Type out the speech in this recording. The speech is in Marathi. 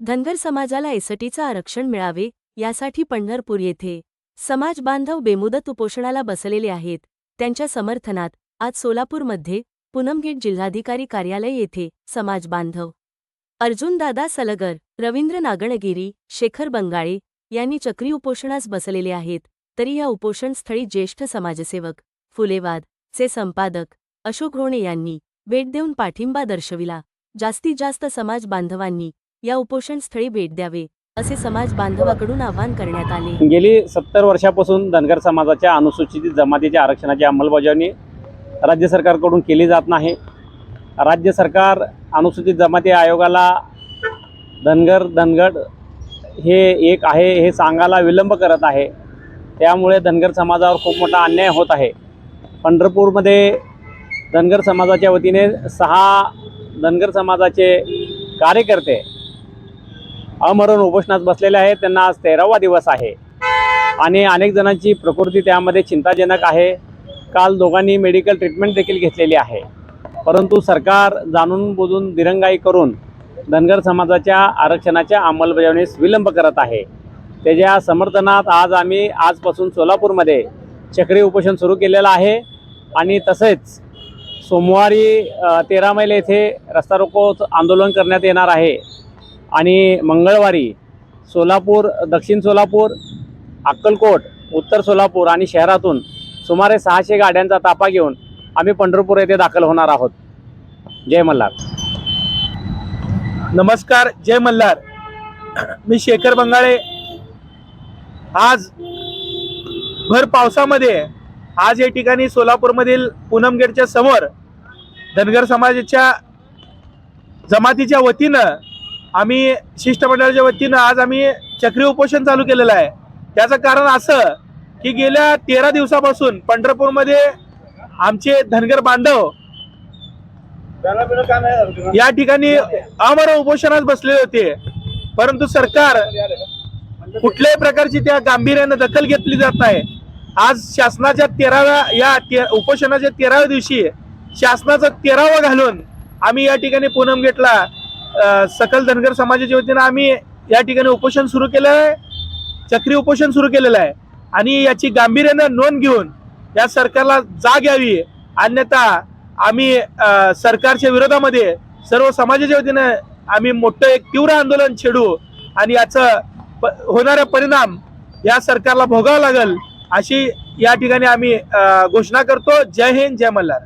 धनगर समाजाला एसटीचं आरक्षण मिळावे यासाठी पंढरपूर येथे समाज बांधव बेमुदत उपोषणाला बसलेले आहेत. त्यांच्या समर्थनात आज सोलापूरमध्ये पूनमगेट जिल्हाधिकारी कार्यालय येथे समाज बांधव अर्जुनदादा सलगर रवींद्र नागणगिरी शेखर बंगाळे यांनी चक्री उपोषणास बसलेले आहेत. तरी या उपोषणस्थळी ज्येष्ठ समाजसेवक फुलेवाद चे संपादक अशोक होणे यांनी भेट देऊन पाठिंबा दर्शविला. जास्तीत जास्त समाज बांधवांनी या उपोषणस्थळी भेट द्यावे असे समाज बांधवाकडून आवाहन करण्यात आले. गेली सत्तर वर्षापासून धनगर समाजाच्या अनुसूचित जमातीच्या आरक्षणाची अंमलबजावणी राज्य सरकारकडून केली जात नाही. राज्य सरकार अनुसूचित जमाती आयोगाला धनगर धनगड हे एक आहे हे सांगायला विलंब करत आहे. त्यामुळे धनगर समाजावर खूप मोठा अन्याय होत आहे. पंढरपूरमध्ये धनगर समाजाच्या वतीने सहा धनगर समाजाचे कार्यकर्ते अमरण उपोषणात बसलेले आहेत. त्यांना आज तेरावा दिवस आहे. आणि अनेक जणांची प्रकृती त्यामध्ये चिंताजनक आहे. काल दोघांनी मेडिकल ट्रीटमेंट देखील घेतलेली आहे. परंतु सरकार जाणून बुजून दिरंगाई करून धनगर समाजाच्या आरक्षणाच्या अंमलबजावणीस विलंब करत आहे. त्याच्या समर्थनात आज आम्ही आजपासून सोलापूरमध्ये चक्री उपोषण सुरू केलेलं आहे. आणि तसेच सोमवारी तेरा मैल येथे रस्ता रोको आंदोलन करण्यात येणार आहे. आणि मंगळवारी सोलापूर दक्षिण सोलापूर अक्कलकोट उत्तर सोलापूर आणि शहरातून सुमारे सहाशे गाड्यांचा ताफा घेऊन आम्ही पंढरपूर येथे दाखल होणार आहोत. जय मल्हार. नमस्कार जय मल्हार. मी शेखर बंगाळे. आज भर पावसामध्ये आज या ठिकाणी सोलापूरमधील पूनम गेटच्या समोर धनगर समाजाच्या जमातीच्या वतीनं आम्ही शिष्टमंडळाच्या वतीनं आज आम्ही चक्री उपोषण चालू केलेलं आहे. त्याचं कारण असं की गेल्या तेरा दिवसापासून पंढरपूरमध्ये आमचे धनगर बांधव या ठिकाणी अमर उपोषणात बसलेले होते. परंतु सरकार कुठल्याही प्रकारची त्या गांभीर्यानं दखल घेतली जात नाही. आज शासनाच्या तेराव्या या ते उपोषणाच्या तेराव्या दिवशी शासनाचं तेरावं घालून आम्ही या ठिकाणी पूनम गेटला सकल धनगर समाजाच्या वतीनं आम्ही या ठिकाणी उपोषण सुरू केलं आहे. चक्री उपोषण सुरू केलेलं आहे. आणि याची गांभीर्यानं नोंद घेऊन या सरकारला जाग यावी. अन्यथा आम्ही सरकारच्या विरोधामध्ये सर्व समाजाच्या वतीनं आम्ही मोठं एक तीव्र आंदोलन छेडू आणि याचं प- होणारा परिणाम या सरकारला भोगावा लागेल अशी या ठिकाणी आम्ही घोषणा करतो. जय हिंद जय मल्हार.